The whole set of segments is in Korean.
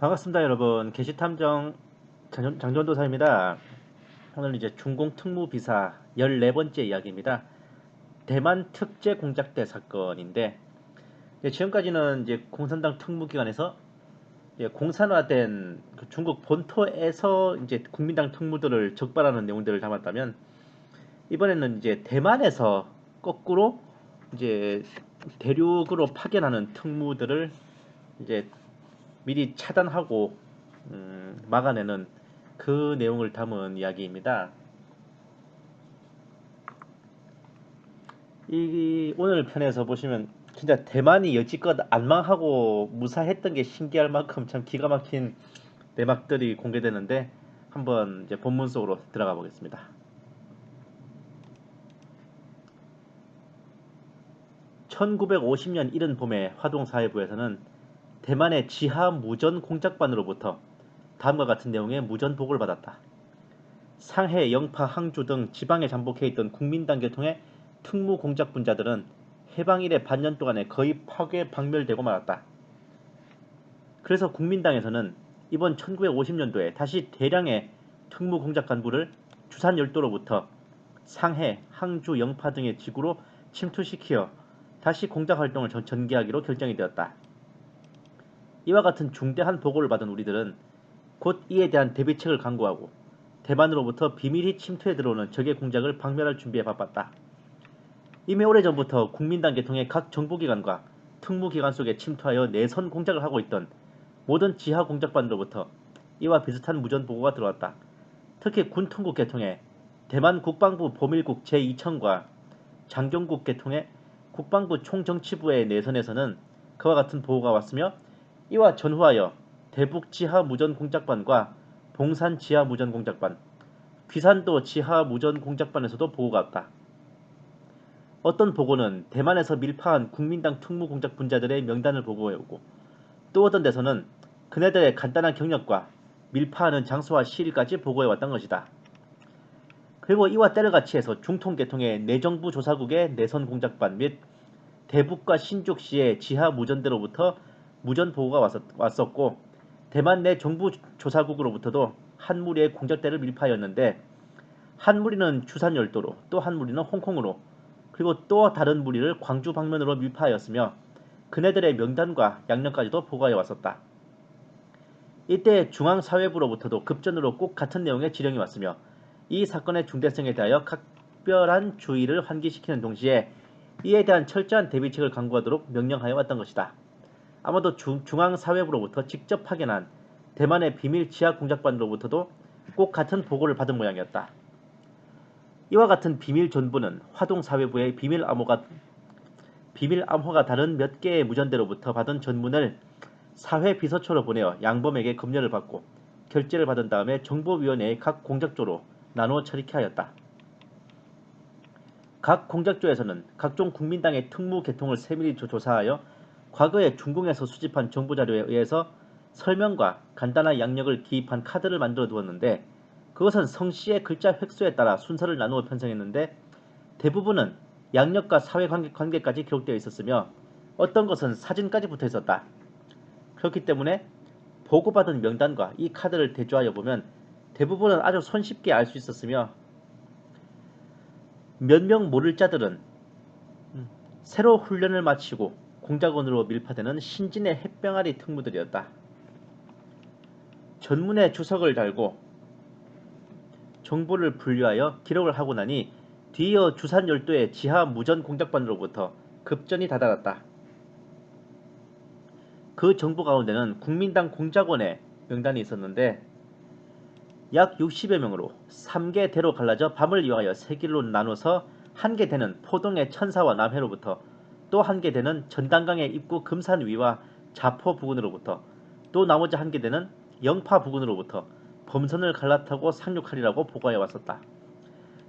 반갑습니다 여러분. 게시탐정 장- 장전도사입니다. 오늘 이제 중공 특무 비사 14번째 이야기입니다. 대만 특제 공작대 사건인데 지금까지는 이제 공산당 특무기관에서 공산화된 그 중국 본토에서 이제 국민당 특무들을 적발하는 내용들을 담았다면 이번에는 이제 대만에서 거꾸로 이제 대륙으로 파견하는 특무들을 이제 미리 차단하고 음, 막아내는 그 내용을 담은 이야기입니다. 이 오늘 편에서 보시면 진짜 대만이 여지껏 안 망하고 무사했던 게 신기할 만큼 참 기가 막힌 내막들이 공개되는데 한번 이제 본문 속으로 들어가 보겠습니다. (1950년) 이른 봄에 화동사회부에서는 대만의 지하 무전 공작반으로부터 다음과 같은 내용의 무전 보고를 받았다. 상해, 영파, 항주 등 지방에 잠복해 있던 국민당 계통의 특무 공작 분자들은 해방 이래 반년 동안에 거의 파괴 박멸되고 말았다. 그래서 국민당에서는 이번 1950년도에 다시 대량의 특무 공작 간부를 주산 열도로부터 상해, 항주, 영파 등의 지구로 침투시키어 다시 공작 활동을 전- 전개하기로 결정이 되었다. 이와 같은 중대한 보고를 받은 우리들은 곧 이에 대한 대비책을 강구하고 대만으로부터 비밀히 침투해 들어오는 적의 공작을 박멸할 준비에 바빴다. 이미 오래전부터 국민당 계통의 각 정보기관과 특무기관 속에 침투하여 내선 공작을 하고 있던 모든 지하 공작반으로부터 이와 비슷한 무전 보고가 들어왔다. 특히 군통국 계통의 대만 국방부 보밀국 제2청과 장경국 계통의 국방부 총정치부의 내선에서는 그와 같은 보고가 왔으며 이와 전후하여 대북 지하 무전 공작반과 봉산 지하 무전 공작반, 귀산도 지하 무전 공작반에서도 보고가 왔다. 어떤 보고는 대만에서 밀파한 국민당 특무 공작 분자들의 명단을 보고해오고 또 어떤 데서는 그네들의 간단한 경력과 밀파하는 장소와 시일까지 보고해왔던 것이다. 그리고 이와 때를 같이 해서 중통계통의 내정부 조사국의 내선 공작반 및 대북과 신족시의 지하 무전대로부터 무전 보고가 왔었, 왔었 고 대만 내 정부 조사국으로부터도 한 무리의 공작대를 밀파하였는데 한 무리는 주산 열도로 또 한 무리는 홍콩으로 그리고 또 다른 무리를 광주 방면으로 밀파하였으며 그네들의 명단과 양력까지도 보고해 왔었다. 이때 중앙사회부로부터도 급전으로 꼭 같은 내용의 지령이 왔으며 이 사건의 중대성에 대하여 각별한 주의를 환기시키는 동시에 이에 대한 철저한 대비책을 강구하도록 명령하여 왔던 것이다. 아마도 중, 중앙사회부로부터 직접 파견한 대만의 비밀 지하 공작반으로부터도 꼭 같은 보고를 받은 모양이었다. 이와 같은 비밀 전부는 화동사회부의 비밀 암호가 비밀 암호가 다른 몇 개의 무전대로부터 받은 전문을 사회 비서처로 보내어 양범에게 검열을 받고 결재를 받은 다음에 정보위원회의 각 공작조로 나누어 처리하였다. 각 공작조에서는 각종 국민당의 특무 계통을 세밀히 조- 조사하여 과거에 중공에서 수집한 정보 자료에 의해서 설명과 간단한 양력을 기입한 카드를 만들어 두었는데 그것은 성씨의 글자 획수에 따라 순서를 나누어 편성했는데 대부분은 양력과 사회관계 관계까지 기록되어 있었으며 어떤 것은 사진까지 붙어 있었다. 그렇기 때문에 보고받은 명단과 이 카드를 대조하여 보면 대부분은 아주 손쉽게 알 수 있었으며 몇 명 모를 자들은 음, 새로 훈련을 마치고 공작원으로 밀파되는 신진의 햇병아리 특무들이었다. 전문에 주석을 달고 정보를 분류하여 기록을 하고 나니 뒤이어 주산 열도의 지하 무전 공작반으로부터 급전이 다다랐다. 그 정보 가운데는 국민당 공작원의 명단이 있었는데 약 60여 명으로 3개 대로 갈라져 밤을 이용하여 세 길로 나눠서 한개 대는 포동의 천사와 남해로부터 또 한 개 대는 전당강의 입구 금산 위와 자포 부근으로부터 또 나머지 한 개 대는 영파 부근으로부터 범선을 갈라타고 상륙하리라고 보고해 왔었다.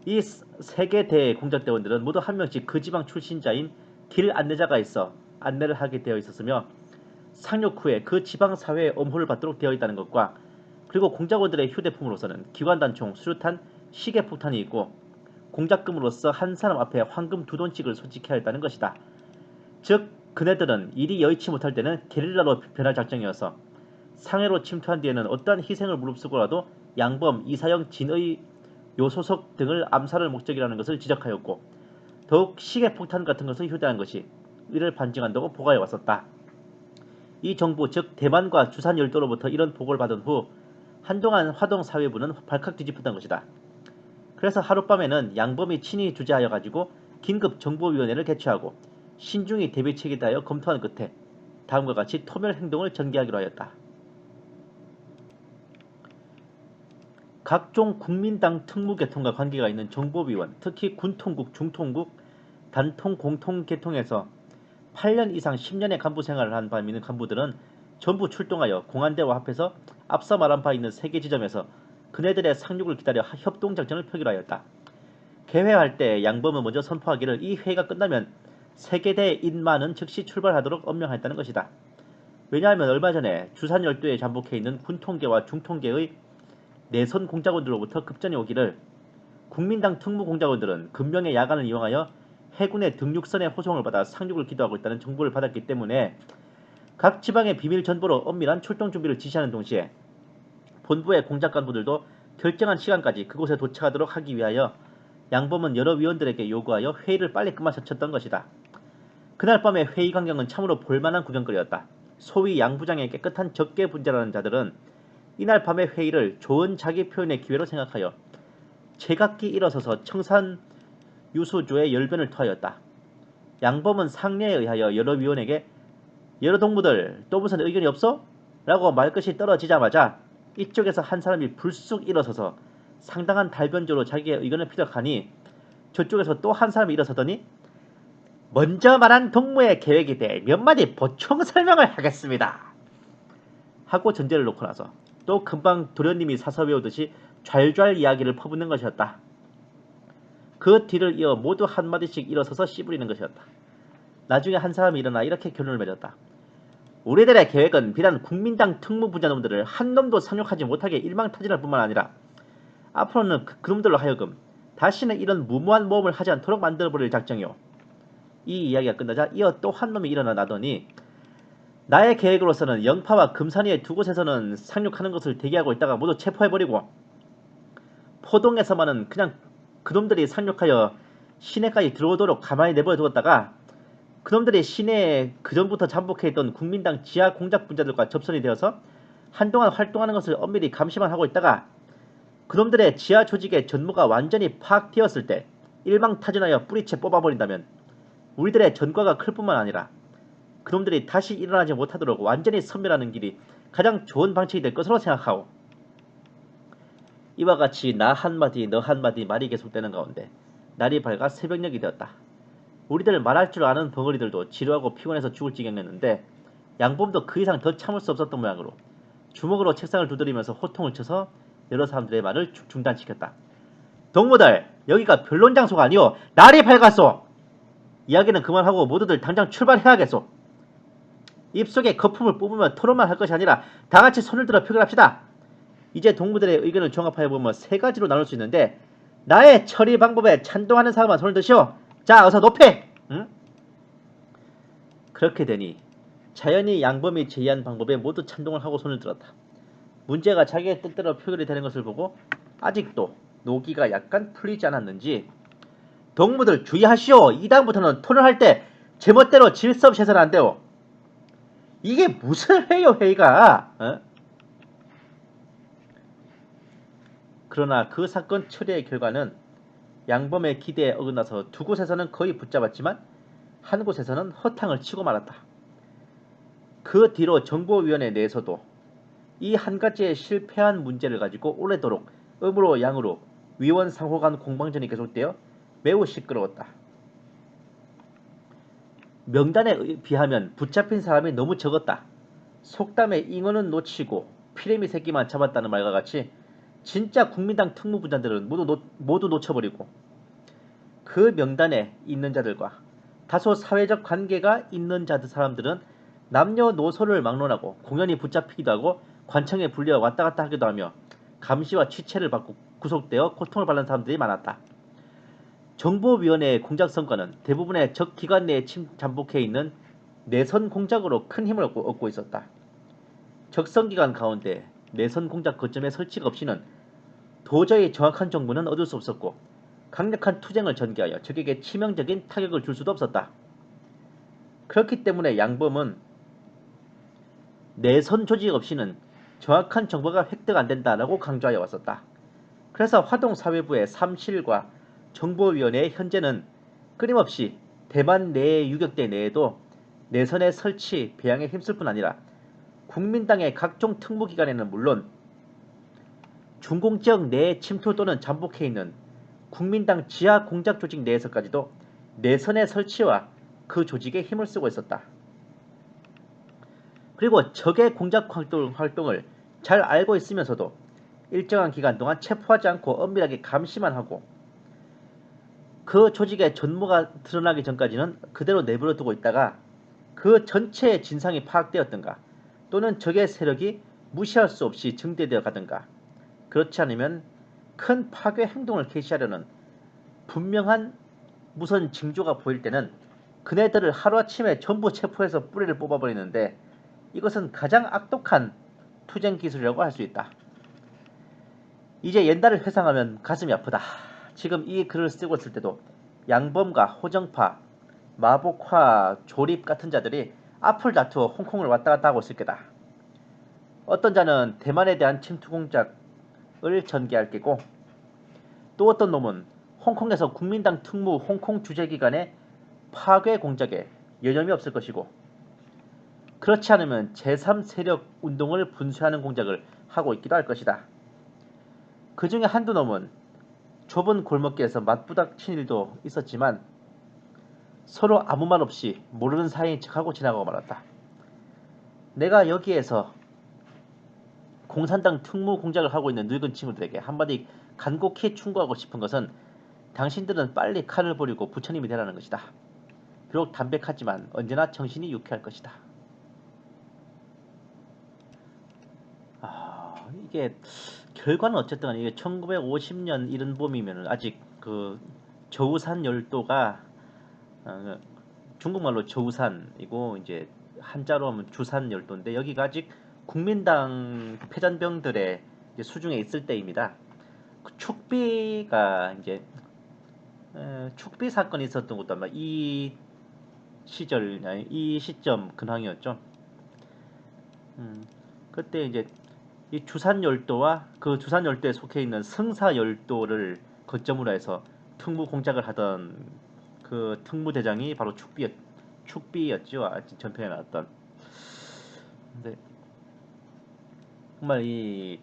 이 세 개 대의 공작대원들은 모두 한 명씩 그 지방 출신자인 길 안내자가 있어 안내를 하게 되어 있었으며 상륙 후에 그 지방 사회의 엄호를 받도록 되어 있다는 것과 그리고 공작원들의 휴대폰으로서는 기관단총, 수류탄, 시계폭탄이 있고 공작금으로서 한 사람 앞에 황금 두 돈씩을 소지케 했다는 것이다. 즉 그네들은 일이 여의치 못할 때는 게릴라로 변할 작정이어서 상해로 침투한 뒤에는 어떠한 희생을 무릅쓰고라도 양범, 이사영, 진의 요소속 등을 암살할 목적이라는 것을 지적하였고 더욱 시계폭탄 같은 것을 휴대한 것이 이를 반증한다고 보고해 왔었다. 이 정부 즉 대만과 주산 열도로부터 이런 보고를 받은 후 한동안 화동 사회부는 발칵 뒤집혔던 것이다. 그래서 하룻밤에는 양범이 친히 주재하여 가지고 긴급 정보위원회를 개최하고 신중히 대비책에 대하여 검토한 끝에 다음과 같이 토멸 행동을 전개하기로 하였다. 각종 국민당 특무계통과 관계가 있는 정보위원, 특히 군통국, 중통국, 단통, 공통계통에서 8년 이상 10년의 간부 생활을 한 바 있는 간부들은 전부 출동하여 공안대와 합해서 앞서 말한 바 있는 세계 지점에서 그네들의 상륙을 기다려 협동작전을 표기하였다. 개회할 때 양범은 먼저 선포하기를 이 회의가 끝나면 세계대 인마는 즉시 출발하도록 엄명하였다는 것이다. 왜냐하면 얼마 전에 주산 열도에 잠복해 있는 군통계와 중통계의 내선 공작원들로부터 급전이 오기를 국민당 특무 공작원들은 근명의 야간을 이용하여 해군의 등륙선의 호송을 받아 상륙을 기도하고 있다는 정보를 받았기 때문에 각 지방의 비밀 전보로 엄밀한 출동 준비를 지시하는 동시에 본부의 공작 간부들도 결정한 시간까지 그곳에 도착하도록 하기 위하여 양범은 여러 위원들에게 요구하여 회의를 빨리 끝마쳤던 것이다. 그날 밤의 회의 광경은 참으로 볼만한 구경거리였다. 소위 양부장의 깨끗한 적개 분자라는 자들은 이날 밤의 회의를 좋은 자기 표현의 기회로 생각하여 제각기 일어서서 청산 유수조의 열변을 토하였다. 양범은 상례에 의하여 여러 위원에게 여러 동무들 또 무슨 의견이 없어? 라고 말끝이 떨어지자마자 이쪽에서 한 사람이 불쑥 일어서서 상당한 달변조로 자기의 의견을 피력하니 저쪽에서 또 한 사람이 일어서더니 먼저 말한 동무의 계획에 대해 몇 마디 보충 설명을 하겠습니다. 하고 전제를 놓고 나서 또 금방 도련님이 사서 배우듯이 좔좔 이야기를 퍼붓는 것이었다. 그 뒤를 이어 모두 한마디씩 일어서서 씨부리는 것이었다. 나중에 한 사람이 일어나 이렇게 결론을 맺었다. 우리들의 계획은 비단 국민당 특무부자놈들을 한 놈도 상륙하지 못하게 일망타진할 뿐만 아니라 앞으로는 그, 그놈들로 하여금 다시는 이런 무모한 모험을 하지 않도록 만들어버릴 작정이오. 이 이야기가 끝나자 이어 또 한 놈이 일어나 나더니 나의 계획으로서는 영파와 금산이의 두 곳에서는 상륙하는 것을 대기하고 있다가 모두 체포해버리고 포동에서만은 그냥 그놈들이 상륙하여 시내까지 들어오도록 가만히 내버려 두었다가 그놈들이 시내에 그전부터 잠복해 있던 국민당 지하 공작 분자들과 접선이 되어서 한동안 활동하는 것을 엄밀히 감시만 하고 있다가 그놈들의 지하 조직의 전무가 완전히 파악되었을 때 일망타진하여 뿌리채 뽑아버린다면 우리들의 전과가 클 뿐만 아니라 그놈들이 다시 일어나지 못하도록 완전히 섬멸하는 길이 가장 좋은 방식이 될 것으로 생각하오. 이와 같이 나 한마디 너 한마디 말이 계속되는 가운데 날이 밝아 새벽녘이 되었다. 우리들 말할 줄 아는 벙어리들도 지루하고 피곤해서 죽을 지경이었는데 양범도 그 이상 더 참을 수 없었던 모양으로 주먹으로 책상을 두드리면서 호통을 쳐서 여러 사람들의 말을 중- 중단시켰다. 동무들 여기가 변론 장소가 아니오 날이 밝았소. 이야기는 그만하고 모두들 당장 출발해야겠소. 입속에 거품을 뿜으며 토론만 할 것이 아니라 다 같이 손을 들어 표결합시다. 이제 동무들의 의견을 종합하여 보면 세 가지로 나눌 수 있는데 나의 처리 방법에 찬동하는 사람만 손을 드시오. 자, 어서 높이. 응? 그렇게 되니 자연히 양범이 제의한 방법에 모두 찬동을 하고 손을 들었다. 문제가 자기의 뜻대로 표결이 되는 것을 보고 아직도 노기가 약간 풀리지 않았는지 동무들 주의하시오. 이 다음부터는 토론 할 때 제멋대로 질서 없이 해서는 안 돼요. 이게 무슨 회의요 회의가? 어? 그러나 그 사건 처리의 결과는 양범의 기대에 어긋나서 두 곳에서는 거의 붙잡았지만 한 곳에서는 허탕을 치고 말았다. 그 뒤로 정보위원회 내에서도 이 한 가지의 실패한 문제를 가지고 오래도록 음으로 양으로 위원 상호 간 공방전이 계속되어 매우 시끄러웠다. 명단에 의- 비하면 붙잡힌 사람이 너무 적었다. 속담에 잉어는 놓치고 피레미 새끼만 잡았다는 말과 같이 진짜 국민당 특무부장들은 모두, 놓, 모두 놓쳐버리고 그 명단에 있는 자들과 다소 사회적 관계가 있는 자들 사람들은 남녀노소를 막론하고 공연히 붙잡히기도 하고 관청에 불려 왔다 갔다 하기도 하며 감시와 취체를 받고 구속되어 고통을 받는 사람들이 많았다. 정보위원회의 공작 성과는 대부분의 적 기관 내에 침 잠복해 있는 내선 공작으로 큰 힘을 얻고, 얻고 있었다. 적성 기간 가운데 내선 공작 거점의 설치가 없이는 도저히 정확한 정보는 얻을 수 없었고 강력한 투쟁을 전개하여 적에게 치명적인 타격을 줄 수도 없었다. 그렇기 때문에 양범은 내선 조직 없이는 정확한 정보가 획득 안 된다라고 강조하여 왔었다. 그래서 화동 사회부의 삼실과 정보위원회의 현재는 끊임없이 대만 내 유격대 내에도 내선의 설치, 배양에 힘쓸 뿐 아니라 국민당의 각종 특무기관에는 물론 중공 지역 내 침투 또는 잠복해 있는 국민당 지하 공작 조직 내에서까지도 내선의 설치와 그 조직에 힘을 쓰고 있었다. 그리고 적의 공작 활동, 활동을 잘 알고 있으면서도 일정한 기간 동안 체포하지 않고 엄밀하게 감시만 하고 그 조직의 전모가 드러나기 전까지는 그대로 내버려 두고 있다가 그 전체의 진상이 파악되었던가 또는 적의 세력이 무시할 수 없이 증대되어 가든가 그렇지 않으면 큰 파괴 행동을 개시하려는 분명한 무선 징조가 보일 때는 그네들을 하루아침에 전부 체포해서 뿌리를 뽑아버리는데 이것은 가장 악독한 투쟁 기술이라고 할 수 있다. 이제 옛날을 회상하면 가슴이 아프다. 지금 이 글을 쓰고 있을 때도 양범과 호정파, 마복화, 조립 같은 자들이 앞을 다투어 홍콩을 왔다 갔다 하고 있을 게다. 어떤 자는 대만에 대한 침투 공작을 전개할 게고 또 어떤 놈은 홍콩에서 국민당 특무 홍콩 주재기관의 파괴 공작에 여념이 없을 것이고 그렇지 않으면 제3세력 운동을 분쇄하는 공작을 하고 있기도 할 것이다. 그 중에 한두 놈은 좁은 골목길에서 맞부닥친 일도 있었지만 서로 아무 말 없이 모르는 사이인 척하고 지나가고 말았다. 내가 여기에서 공산당 특무 공작을 하고 있는 늙은 친구들에게 한마디 간곡히 충고하고 싶은 것은 당신들은 빨리 칼을 버리고 부처님이 되라는 것이다. 비록 담백하지만 언제나 정신이 유쾌할 것이다. 아, 이게 결과는 어쨌든 이게 1950년 이른 봄이면 아직 그 저우산 열도가 어, 중국말로 저우산이고 이제 한자로 하면 주산 열도인데 여기가 아직 국민당 패전병들의 수중에 있을 때입니다. 그 축비가 이제 에, 축비 사건이 있었던 것도 아마 이 시절 아니, 이 시점 근황이었죠. 음, 그때 이제 이 주산 열도와 그 주산 열도에 속해 있는 승사 열도를 거점으로 해서 특무 공작을 하던 그 특무대장이 바로 축비였 축비였죠. 아, 전편에 나왔던. 근데 정말 이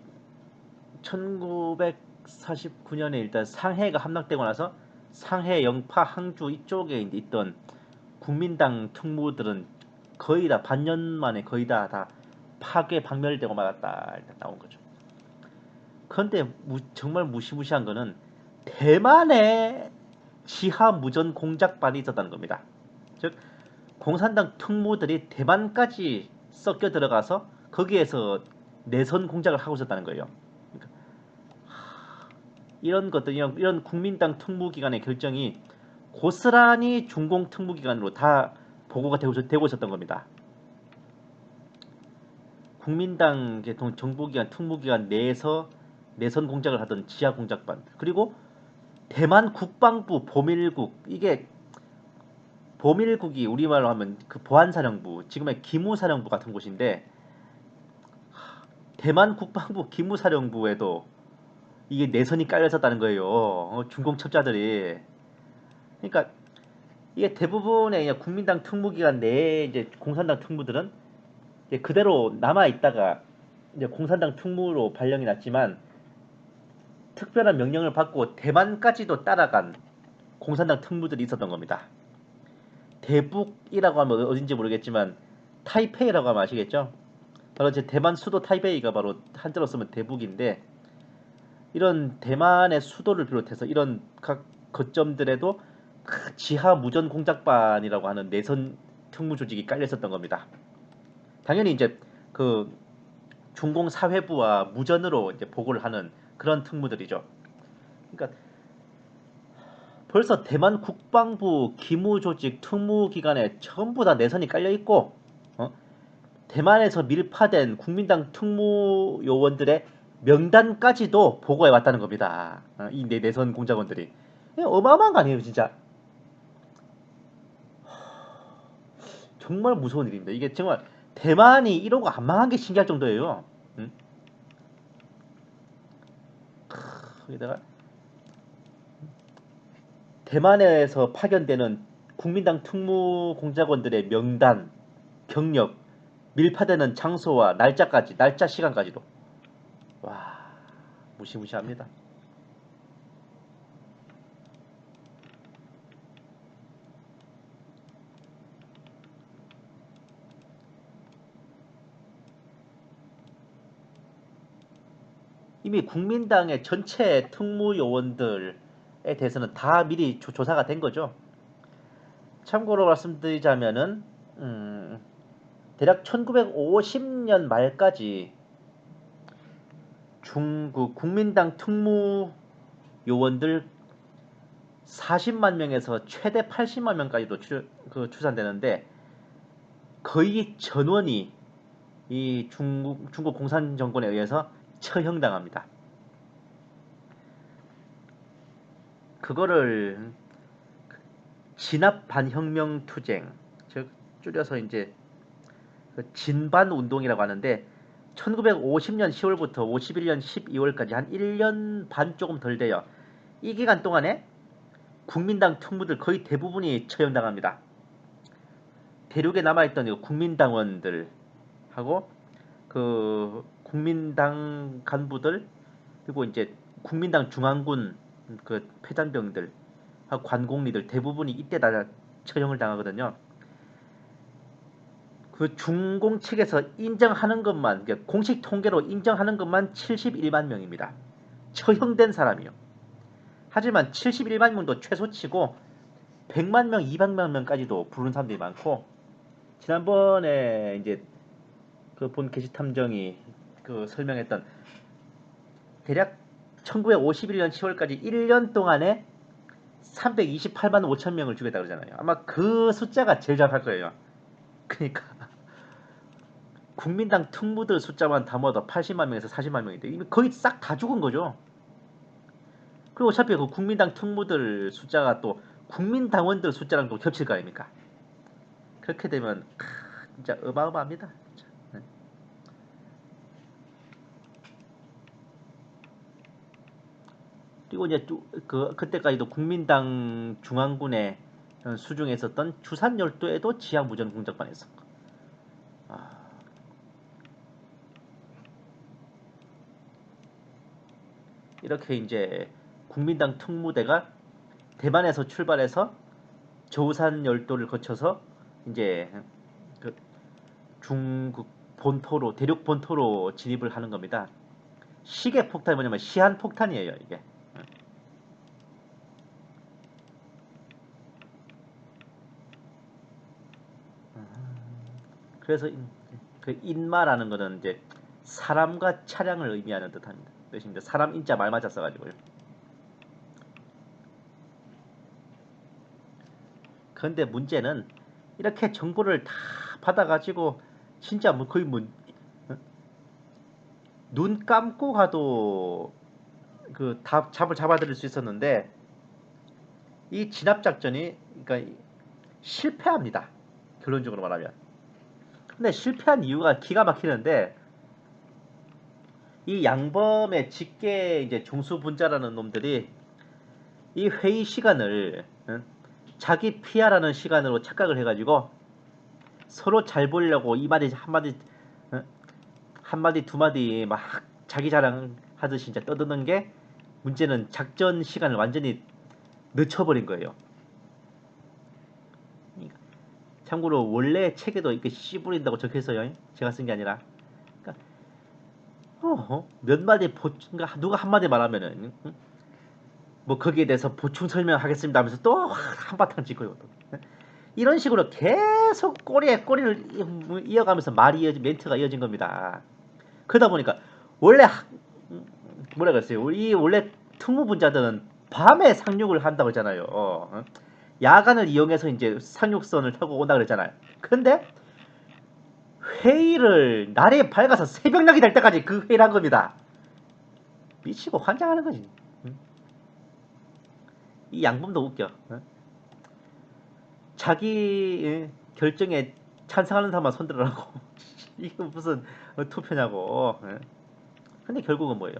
1949년에 일단 상해가 함락되고 나서 상해, 영파, 항주 이쪽에 있던 국민당 특무들은 거의 다 반년 만에 거의 다, 다 파괴 박멸되고 말았다 나온 거죠. 그런데 무, 정말 무시무시한 거는 대만의 지하 무전 공작반이 있었다는 겁니다. 즉 공산당 특무들이 대만까지 섞여 들어가서 거기에서 내선 공작을 하고 있었다는 거예요. 그러니까 이런 것들 이런, 이런 국민당 특무기관의 결정이 고스란히 중공 특무기관으로 다 보고가 되고, 되고 있었던 겁니다. 국민당 정보기관 특무기관 내에서 내선 공작을 하던 지하 공작반 그리고 대만 국방부 보밀국 이게 보밀국이 우리말로 하면 그 보안사령부 지금의 기무사령부 같은 곳인데 대만 국방부 기무사령부에도 이게 내선이 깔려 있었다는 거예요. 어, 중공 첩자들이 그러니까 이게 대부분의 국민당 특무기관 내에 이제 공산당 특무들은 이제 그대로 남아 있다가 이제 공산당 특무로 발령이 났지만 특별한 명령을 받고 대만까지도 따라간 공산당 특무들이 있었던 겁니다. 대북이라고 하면 어딘지 모르겠지만 타이페이라고 하면 아시겠죠? 바로 제 대만 수도 타이베이가 바로 한자로 쓰면 대북인데 이런 대만의 수도를 비롯해서 이런 각 거점들에도 지하 무전 공작반이라고 하는 내선 특무 조직이 깔려 있었던 겁니다. 당연히 이제 그 중공 사회부와 무전으로 이제 보고를 하는 그런 특무들이죠. 그러니까 벌써 대만 국방부 기무 조직 특무 기관에 전부 다 내선이 깔려 있고 어? 대만에서 밀파된 국민당 특무 요원들의 명단까지도 보고해 왔다는 겁니다. 어, 이 내- 내선 공작원들이 이거 어마어마한 거 아니에요, 진짜. 정말 무서운 일입니다. 이게 정말 대만이 이러고 안 망한 게 신기할 정도예요. 응? 크, 여기다가 대만에서 파견되는 국민당 특무 공작원들의 명단, 경력, 밀파되는 장소와 날짜까지, 날짜 시간까지도. 와, 무시무시합니다. 이미 국민당의 전체 특무 요원들에 대해서는 다 미리 조, 조사가 된 거죠. 참고로 말씀드리자면은 음, 대략 1950년 말까지 중국 국민당 특무 요원들 40만 명에서 최대 80만 명까지도 추, 그 추산되는데 거의 전원이 이 중국 중국 공산 정권에 의해서 처형당합니다. 그거를 진압 반혁명 투쟁, 즉 줄여서 이제 그 진반 운동이라고 하는데 1950년 10월부터 51년 12월까지 한 1년 반 조금 덜 돼요. 이 기간 동안에 국민당 특무들 거의 대부분이 처형당합니다. 대륙에 남아있던 이 국민당원들하고 그 국민당 간부들 그리고 이제 국민당 중앙군 그 패잔병들 관공리들 대부분이 이때 다 처형을 당하거든요. 그 중공 측에서 인정하는 것만 그러니까 공식 통계로 인정하는 것만 71만 명입니다. 처형된 사람이요. 하지만 71만 명도 최소치고 100만 명, 200만 명까지도 부른 사람들이 많고 지난번에 이제 그 본 게시 탐정이 그 설명했던 대략 1951년 10월까지 1년 동안에 328만 5천 명을 죽였다 그러잖아요. 아마 그 숫자가 제일 잡할 거예요. 그러니까 국민당 특무들 숫자만 담아도 80만 명에서 40만 명인데 이미 거의 싹 다 죽은 거죠. 그리고 어차피 그 국민당 특무들 숫자가 또 국민당원들 숫자랑 또 겹칠 거 아닙니까? 그렇게 되면 크, 진짜 어마어마합니다. 진짜. 네. 그리고 이제 또그 그때까지도 국민당 중앙군의 수중에 있었던 주산 열도에도 지하 무전 공작반이 있었고. 아. 이렇게 이제 국민당 특무대가 대만에서 출발해서 저우산 열도를 거쳐서 이제 그 중국 본토로 대륙 본토로 진입을 하는 겁니다. 시계 폭탄이 뭐냐면 시한 폭탄이에요 이게. 그래서 인- 그 인마라는 거는 이제 사람과 차량을 의미하는 듯합니다. 뜻입니다. 사람 인자 말 맞아 써가지고요. 그런데 문제는 이렇게 정보를 다 받아가지고 진짜 뭐 거의 뭐 눈 감고 가도 그다 잡을 잡아들일 수 있었는데 이 진압 작전이 그러니까 실패합니다. 결론적으로 말하면. 근데 실패한 이유가 기가 막히는데 이 양범의 직계 이제 종수 분자라는 놈들이 이 회의 시간을 응? 자기 피하라는 시간으로 착각을 해가지고 서로 잘 보려고 이 마디 한 마디 응? 한 마디 두 마디 막 자기 자랑 하듯이 이제 떠드는 게 문제는 작전 시간을 완전히 늦춰버린 거예요. 참고로 원래 책에도 이렇게 씨 부린다고 적혀 있어요. 제가 쓴 게 아니라. 그러니까 어, 몇 마디 보 그러니까 누가 한 마디 말하면은 응? 뭐 거기에 대해서 보충 설명하겠습니다 하면서 또 한바탕 짚고요. 또. 이런 식으로 계속 꼬리에 꼬리를 이- 이어가면서 말이 이어진 멘트가 이어진 겁니다. 그러다 보니까 원래 하- 뭐라 그랬어요? 이 원래 특무 분자들은 밤에 상륙을 한다고 했잖아요. 어, 어? 야간을 이용해서 이제 상륙선을 타고 온다 그랬잖아요. 근데 회의를 날이 밝아서 새벽녘이 될 때까지 그 회의를 한 겁니다. 미치고 환장하는 거지. 응? 이 양분도 웃겨. 응? 자기 예, 결정에 찬성하는 사람만 손들으라고. 이거 무슨 어, 투표냐고. 예. 근데 결국은 뭐예요?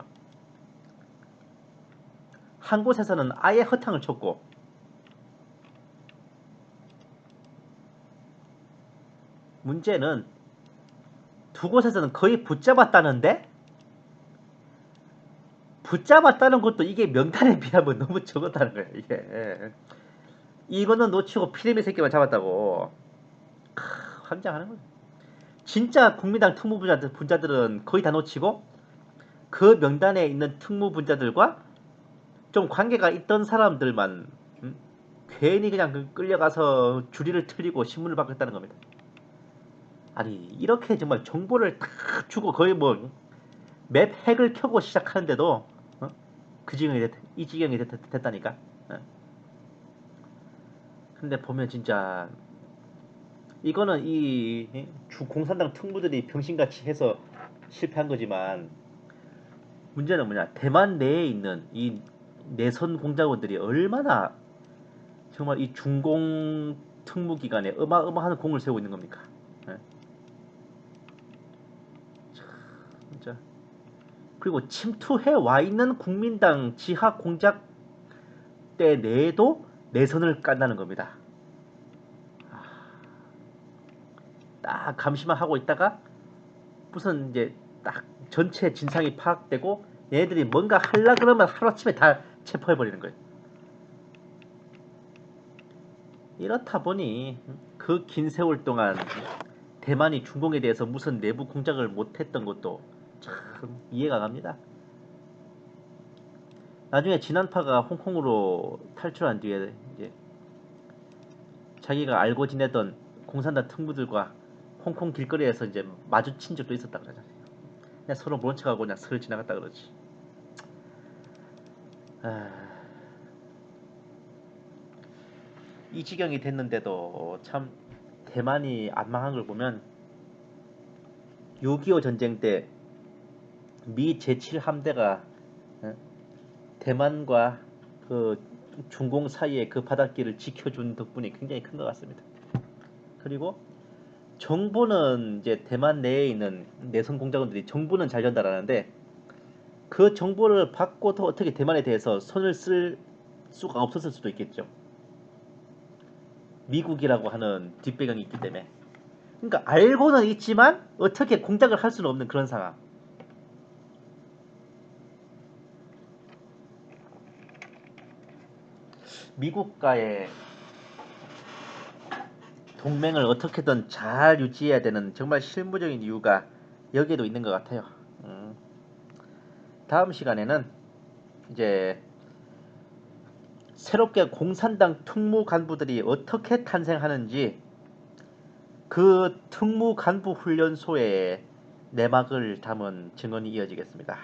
한 곳에서는 아예 허탕을 쳤고 문제는 두 곳에서는 거의 붙잡았다는데? 붙잡았다는 것도 이게 명단에 비하면 너무 적었다는 거예요 이게. 이거는 놓치고 피레미 새끼만 잡았다고. 크, 환장하는 거예요. 진짜 국민당 특무 분자들, 분자들은 거의 다 놓치고 그 명단에 있는 특무 분자들과 좀 관계가 있던 사람들만 음? 괜히 그냥 그 끌려가서 주리를 틀리고 신문을 받겠다는 겁니다. 아니 이렇게 정말 정보를 탁 주고 거의 뭐 맵 핵을 켜고 시작하는데도 어? 그 지경이 됐, 이 지경이 됐, 다니까 어. 근데 보면 진짜 이거는 이 주 공산당 특무들이 병신같이 해서 실패한 거지만 문제는 뭐냐 대만 내에 있는 이 내선 공작원들이 얼마나 정말 이 중공 특무기관에 어마어마한 공을 세우고 있는 겁니까? 예? 참, 진짜 그리고 침투해 와 있는 국민당 지하 공작 때 내에도 내선을 깐다는 겁니다. 아, 딱 감시만 하고 있다가 무슨 이제 딱 전체 진상이 파악되고 얘네들이 뭔가 하려 그러면 하루아침에 다 체포해 버리는 거예요. 이렇다 보니 그 긴 세월 동안 대만이 중공에 대해서 무슨 내부 공작을 못했던 것도 참 이해가 갑니다. 나중에 진한파가 홍콩으로 탈출한 뒤에 이제 자기가 알고 지내던 공산당 특무들과 홍콩 길거리에서 이제 마주친 적도 있었다 그러잖아요. 그냥 서로 모른 척하고 그냥 슬 지나갔다 그러지. 아, 이 지경이 됐는데도 참 대만이 안 망한 걸 보면 6.25 전쟁 때 미 제7함대가 어, 대만과 그 중공 사이의 그 바닷길을 지켜준 덕분이 굉장히 큰 것 같습니다. 그리고 정보는 이제 대만 내에 있는 내선 공작원들이 정보는 잘 전달하는데 그 정보를 받고도 어떻게 대만에 대해서 손을 쓸 수가 없었을 수도 있겠죠. 미국이라고 하는 뒷배경이 있기 때문에. 그러니까 알고는 있지만 어떻게 공작을 할 수는 없는 그런 상황. 미국과의 동맹을 어떻게든 잘 유지해야 되는 정말 실무적인 이유가 여기에도 있는 것 같아요. 음. 다음 시간에는 이제 새롭게 공산당 특무 간부들이 어떻게 탄생하는지 그 특무 간부 훈련소의 내막을 담은 증언이 이어지겠습니다.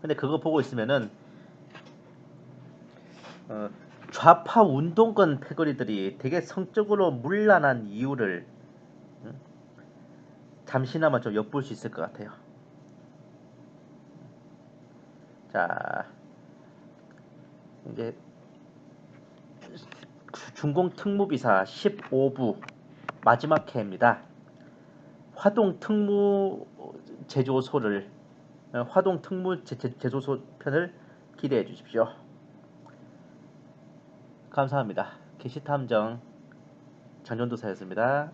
근데 그거 보고 있으면은 어, 좌파 운동권 패거리들이 되게 성적으로 문란한 이유를 음, 잠시나마 좀 엿볼 수 있을 것 같아요. 자, 이제 중공 특무비사 15부 마지막 회입니다. 화동 특무 제조소를 어, 화동 특무 제조소 편을 기대해 주십시오. 감사합니다. 게시탐정 장전도사였습니다.